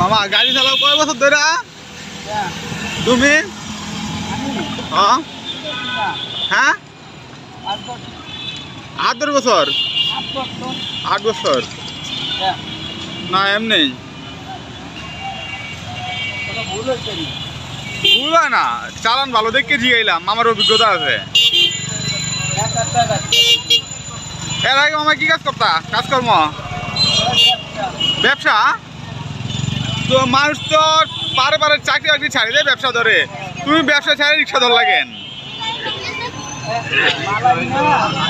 হ্যাঁ গাড়ি চালাও, কয় বছর ধরে তুমি? হ্যাঁ আট দশ বছর আট বছর না এমনি ভুল না। চালান ভালো দেখে জিগাইলাম আমার অভিজ্ঞতা আছে। এর আগে মামা কি কাজ করতা? কাজকর্ম? ব্যবসা? তো মানুষ তো পারে পারে চাকরি বাকরি ছাড়ি দেয় ব্যবসা ধরে। তুমি ব্যবসা ছাড়ে রিক্সা ধর লাগেন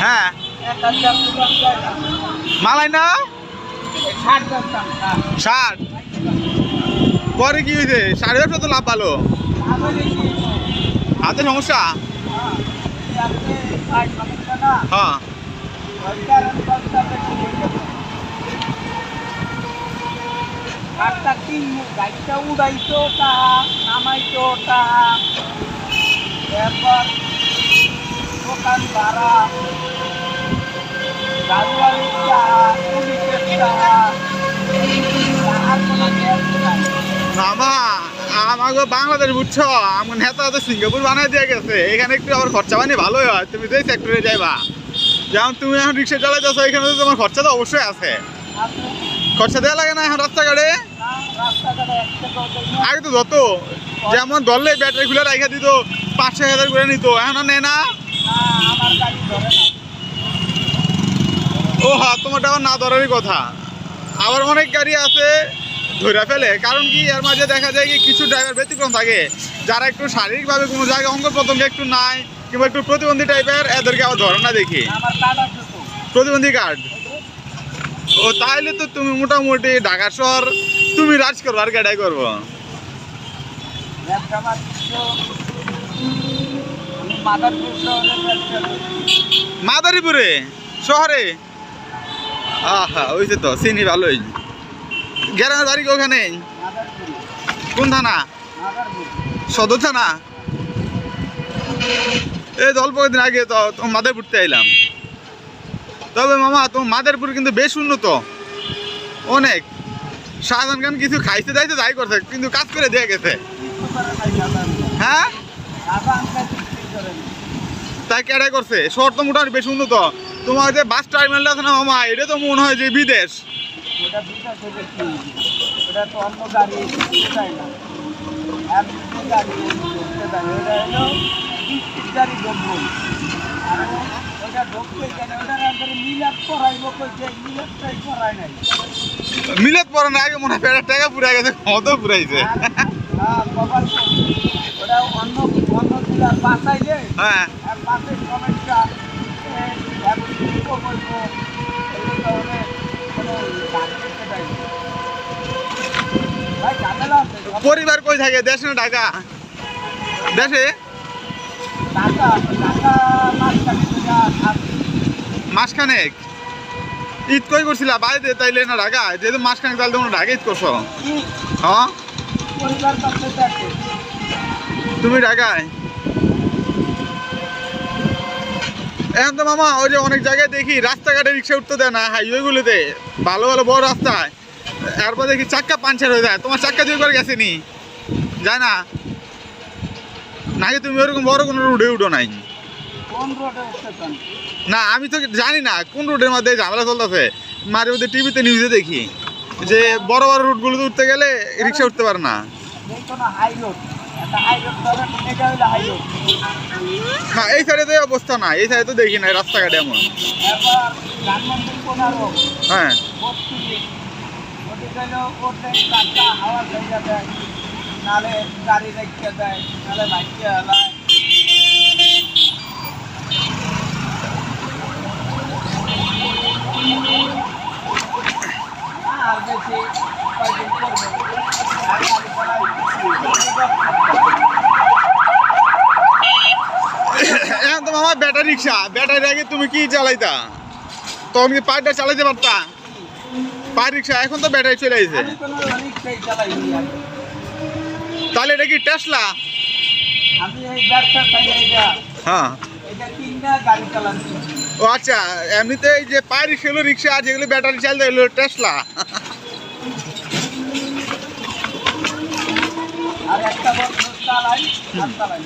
হ্যাঁ। মালাই না? ষাট। পরে কি হয়েছে? সাড়ে ব্যবসা তো লাভ ভালো। হাতে সমস্যা? হ্যাঁ একটা তিন গাড়িটা উড়াইতো তা নামাইতো তা এরপর দোকান ভাড়া পুলিশের মামা আমাকে বাংলাদেশ বুঝছ? আমার নেতা তো সিঙ্গাপুর বানাই দিয়ে গেছে। এখানে একটু আমার খরচা পানি ভালোই হয়। তুমি যেই সেক্টরে যাইবা যেমন তুমি এখন রিক্সা চালাইতেছো এখানে তোমার খরচা তো অবশ্যই আছে। খরচা দেওয়া লাগে না এখন রাস্তাঘাটে? আগে তো যত, যেমন ধরলে ব্যাটারি খুলে রাখা দিত, পাঁচ ছয় হাজার করে নিত, এখন নেয় না। ও হ্যাঁ তোমার আবার না ধরারই কথা। আবার অনেক গাড়ি আছে ধরে ফেলে। কারণ কি, এর মাঝে দেখা যায় কি, কিছু ড্রাইভার ব্যতিক্রম থাকে। যারা একটু শারীরিকভাবে কোনো জায়গায় অঙ্গ প্রত্যঙ্গ একটু নাই, কিংবা একটু প্রতিবন্ধী টাইপের এদেরকে আবার ধরে না দেখি। প্রতিবন্ধী কার্ড ও, তাইলে তো তুমি মোটামুটি ঢাকা শহর তুমি রাজ করব আর গাড়াই করব। মাদারপুর? শহরে? আহা ওইছে তো চিনি ভালোই। গ্রামের বাড়ি ওখানে? কোন থানা? সদর থানা? এই তো অল্প দিন আগে তো মাদারপুরতে আইলাম। তবে মামা, তোমার মাদারপুর কিন্তু বেশ উন্নত। অনেক। শাহজাহান খান কিছু খাইতে যাইতে তাই করছে, কিন্তু কাজ করে দিয়ে গেছে। হ্যাঁ? তাই কেডাই করছে? শহর তো মোটামুটি বেশ উন্নত। তোমার যে বাস টার্মিনাল আছে না, মামা, এটা তো মনে হয় যে বিদেশ। মিলাপ করায় নাই। মিলেত পরে না, আগে মনে হয় পেটের টাকা পুরা গেছে কত পুরাইছে হ্যাঁ। পরিবার কই থাকে? দেশে না ঢাকা? দেশে? মাসখানেক। ঈদ কই করছিলা? বাড়িতে তাইলে না ঢাকা যেহেতু মাসখানেক তাহলে তোমরা ঢাকা ঈদ করছ। হ্যাঁ? তুমি ঢাকায় এখন তো মামা, ওই যে অনেক জায়গায় দেখি রাস্তাঘাটে রিক্সা উঠতে দেয় না হাইওয়েগুলোতে। ভালো ভালো বড় রাস্তায় এরপর দেখি চাক্কা পাঞ্চার হয়ে যায়। তোমার চাক্কা দিয়ে করে গেছেনি যায় না? নাকি তুমি ওরকম বড় কোনো রুটে উঠো নাই? না আমি তো জানি না কোন রুটের মধ্যে ঝামেলা চলতেছে। মাঝে মধ্যে টিভিতে নিউজে দেখি যে বড় বড় রুটগুলোতে উঠতে গেলে রিক্সা উঠতে পারে না। না এই সাইডে তো অবস্থা না এই সাইডে তো দেখি না রাস্তাঘাটে এমন। হ্যাঁ। নালে গাড়ি রেখে দেয় নালে বাইকে হেলায় আর বেশি কয়দিন করবে আর গাড়ি চালাই এখন তো মামা ব্যাটারি রিক্সা। ব্যাটারি আগে তুমি কি চালাইতা? তখন কি পায়েরটা চালাইতে পারতা? পায়ের রিক্সা, এখন তো ব্যাটারি চলে আসে। তাহলে এটা কি টেসলা? হ্যাঁ। ও আচ্ছা এমনিতে এই যে পায়ের রিক্সা হলো রিক্সা আর যেগুলো ব্যাটারি চালতে হলো টেসলা। আর একটা বছর চালাই আর চালাই